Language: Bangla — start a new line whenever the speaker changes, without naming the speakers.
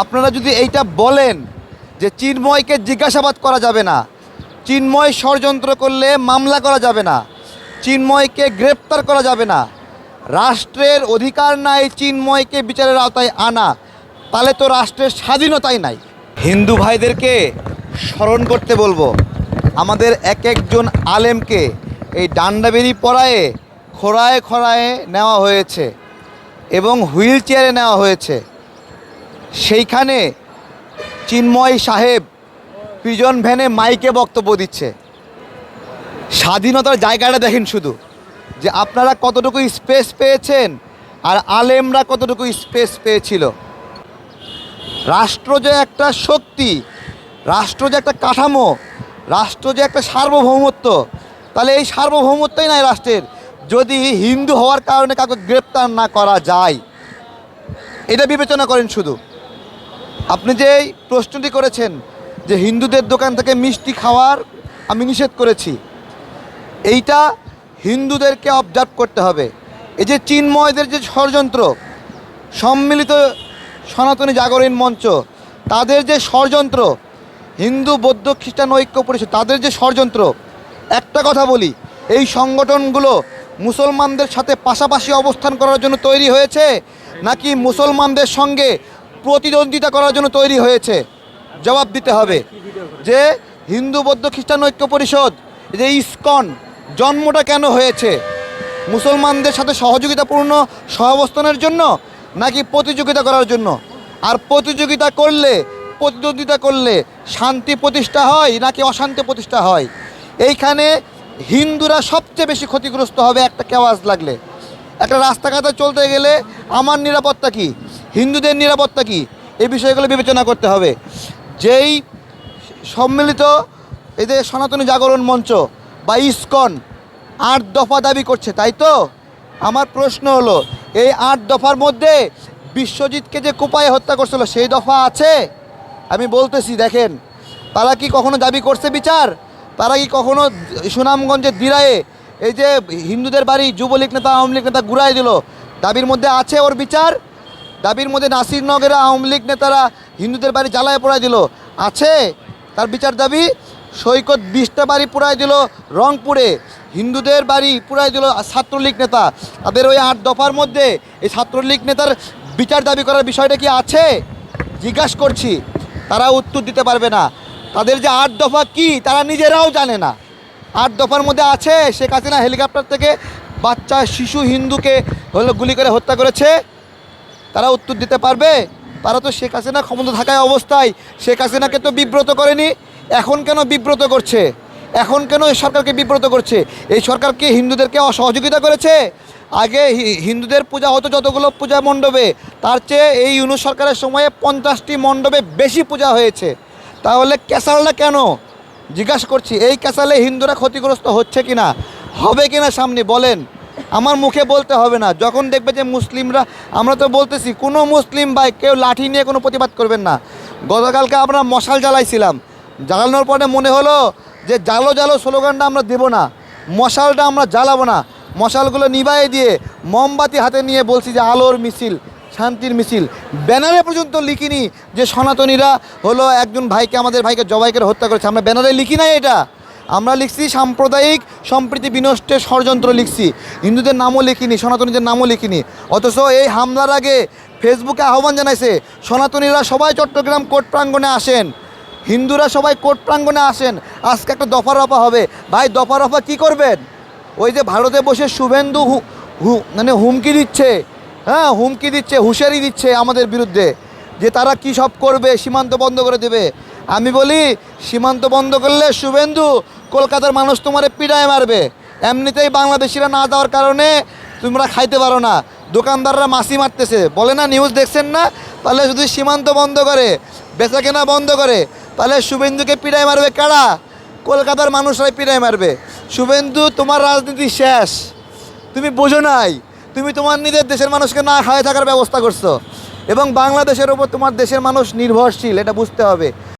আপনারা যদি এইটা বলেন যে চিন্ময়কে জিজ্ঞাসাবাদ করা যাবে না, চিন্ময় ষড়যন্ত্র করলে মামলা করা যাবে না, চিন্ময়কে গ্রেপ্তার করা যাবে না, রাষ্ট্রের অধিকার নাই চিন্ময়কে বিচারের আওতায় আনা, তাহলে তো রাষ্ট্রের স্বাধীনতাই নাই। হিন্দু ভাইদেরকে স্মরণ করতে বলব, আমাদের এক একজন আলেমকে এই ডান্ডাবেরি পরায়ে খোড়ায় খোড়ায় নেওয়া হয়েছে এবং হুইল চেয়ারে নেওয়া হয়েছে। সেইখানে চিন্ময় সাহেব পিজন ভ্যানে মাইকে বক্তব্য দিচ্ছে। স্বাধীনতার জায়গাটা দেখেন শুধু, যে আপনারা কতটুকু স্পেস পেয়েছেন আর আলেমরা কতটুকু স্পেস পেয়েছিল। রাষ্ট্র যে একটা শক্তি, রাষ্ট্র যে একটা কাঠামো, রাষ্ট্র যে একটা সার্বভৌমত্ব, তাহলে এই সার্বভৌমত্বই নাই রাষ্ট্রের। যদি হিন্দু হওয়ার কারণে কাউকে গ্রেপ্তার না করা যায়, এটা বিবেচনা করেন শুধু। আপনি যে এই প্রশ্নটি করেছেন যে হিন্দুদের দোকান থেকে মিষ্টি খাওয়ার আমি নিষেধ করেছি, এইটা হিন্দুদেরকে অবজার্ভ করতে হবে। এই যে চিন্ময়দের যে ষড়যন্ত্র, সম্মিলিত সনাতনী জাগরণ মঞ্চ, তাদের যে ষড়যন্ত্র, হিন্দু, বৌদ্ধ, খ্রিস্টান, ঐক্য, পরিষদ, তাদের যে ষড়যন্ত্র, একটা কথা বলি, এই সংগঠনগুলো মুসলমানদের সাথে পাশাপাশি অবস্থান করার জন্য তৈরি হয়েছে, নাকি মুসলমানদের সঙ্গে প্রতিদ্বন্দ্বিতা করার জন্য তৈরি হয়েছে। জবাব দিতে হবে যে হিন্দু বৌদ্ধ খ্রিস্টান ঐক্য পরিষদ, যে ইস্কন, জন্মটা কেন হয়েছে? মুসলমানদের সাথে সহযোগিতাপূর্ণ সহাবস্থানের জন্য নাকি প্রতিযোগিতা করার জন্য? আর প্রতিযোগিতা করলে, প্রতিদ্বন্দ্বিতা করলে শান্তি প্রতিষ্ঠা হয় নাকি অশান্তি প্রতিষ্ঠা হয়? এইখানে হিন্দুরা সবচেয়ে বেশি ক্ষতিগ্রস্ত হবে, একটা কেওয়াজ লাগলে। একটা রাস্তাঘাটে চলতে গেলে আমার নিরাপত্তা কি? হিন্দুদের নিরাপত্তা কি? এই বিষয়গুলো বিবেচনা করতে হবে। যেই সম্মিলিত এই যে সনাতনী জাগরণ মঞ্চ বা ইস্কন আট দফা দাবি করছে, তাই তো? আমার প্রশ্ন হলো, এই আট দফার মধ্যে বিশ্বজিৎকে যে কোপায় হত্যা করছিল, সেই দফা আছে? আমি বলতেছি, দেখেন, তারা কি কখনো দাবি করছে বিচার? তারা কি কখনো সুনামগঞ্জের দিরায়ে এই যে হিন্দুদের বাড়ি যুবলীগ নেতা, আওয়ামী লীগ নেতা ঘুরাই দিল? দাবির মধ্যে আছে ওর বিচার? দাবির মধ্যে নাসিরনগরের আওয়ামী লীগ নেতারা হিন্দুদের বাড়ি জ্বালায় পোড়াই দিল। আছে তার বিচার দাবি, সৈকত বিশটা বাড়ি পুরাই দিল রংপুরে। হিন্দুদের বাড়ি পুরাই দিল ছাত্রলীগ নেতা। তাদের ওই আট দফার মধ্যে এই ছাত্রলীগ নেতার বিচার দাবি করার বিষয়টা কি আছে? জিজ্ঞাসা করছি। তারা উত্তর দিতে পারবে না। তাদের যে আট দফা কি, তারা নিজেরাও জানে না। আট দফার মধ্যে আছে শেখ হাসিনা হেলিকপ্টার থেকে বাচ্চা, শিশু, হিন্দুকে হলো গুলি করে হত্যা করেছে। তারা উত্তর দিতে পারবে। তারা তো শেখ হাসিনা ক্ষমতা থাকায় অবস্থায়। শেখ হাসিনাকে তো বিব্রত করেনি। এখন কেন বিব্রত করছে? এখন কেন এই সরকারকে বিব্রত করছে? এই সরকারকে হিন্দুদেরকে অসহযোগিতা করেছে? আগে হিন্দুদের পূজা হতো যতগুলো পূজা মণ্ডপে। তার চেয়ে এই ইউনু সরকারের সময়ে পঞ্চাশটি মণ্ডপে বেশি পূজা হয়েছে। তাহলে ক্যাসালটা কেন? জিজ্ঞাসা করছি, এই ক্যাসালে হিন্দুরা ক্ষতিগ্রস্ত হচ্ছে কিনা? হবে কিনা সামনে? বলেন। আমার মুখে বলতে হবে না। যখন দেখবে যে মুসলিমরা, আমরা তো বলতেছি, কোনো মুসলিম ভাই কেউ লাঠি নিয়ে কোনো প্রতিবাদ করবেন না। গতকালকে আমরা মশাল জ্বালাইছিলাম। জ্বালানোর পরে মনে হলো যে জালো জালো স্লোগানটা আমরা দেবো না। মশালটা আমরা জ্বালাবো না। মশালগুলো নিভাই দিয়ে মোমবাতি হাতে নিয়ে বলছি যে আলোর মিছিল, শান্তির মিছিল। ব্যানারে পর্যন্ত লিখিনি যে সনাতনীরা হলো একজন ভাইকে, আমাদের ভাইকে জবাই করে হত্যা করেছে। আমরা ব্যানারে লিখি নাই এটা। আমরা লিখছি সাম্প্রদায়িক সম্প্রীতি বিনষ্টের ষড়যন্ত্র লিখছি। হিন্দুদের নামও লিখিনি, সনাতনীদের নামও লিখিনি। অথচ এই হামলার আগে ফেসবুকে আহ্বান জানাইছে, সনাতনীরা সবাই চট্টগ্রাম কোর্ট প্রাঙ্গণে আসেন। হিন্দুরা সবাই কোর্ট প্রাঙ্গণে আসেন। আজকে একটা দফা রফা হবে। ভাই দফা রফা কী করবেন? ওই যে ভারতে বসে শুভেন্দু মানে হুমকি দিচ্ছে। হ্যাঁ হুমকি দিচ্ছে, হুঁশিয়ারি দিচ্ছে আমাদের বিরুদ্ধে। যে তারা কি সব করবে, সীমান্ত বন্ধ করে দেবে। আমি বলি, সীমান্ত বন্ধ করলে শুভেন্দু কলকাতার মানুষ তোমারে পিড়ায় মারবে। এমনিতেই বাংলাদেশিরা না দেওয়ার কারণে তোমরা খাইতে পারো না। দোকানদাররা মাসি মারতেছে। বলে না নিউজ দেখছেন না? তাহলে যদি সীমান্ত বন্ধ করে বেচা কেনা বন্ধ করে, তাহলে শুভেন্দুকে পিড়ায় মারবে কারা? কলকাতার মানুষরাই পিড়ায় মারবে। শুভেন্দু, তোমার রাজনীতি শেষ। তুমি বোঝো নাই। তুমি তোমার নিজের দেশের মানুষকে না খাওয়াই থাকার ব্যবস্থা করছ। এবং বাংলাদেশের ওপর তোমার দেশের মানুষ নির্ভরশীল, এটা বুঝতে হবে।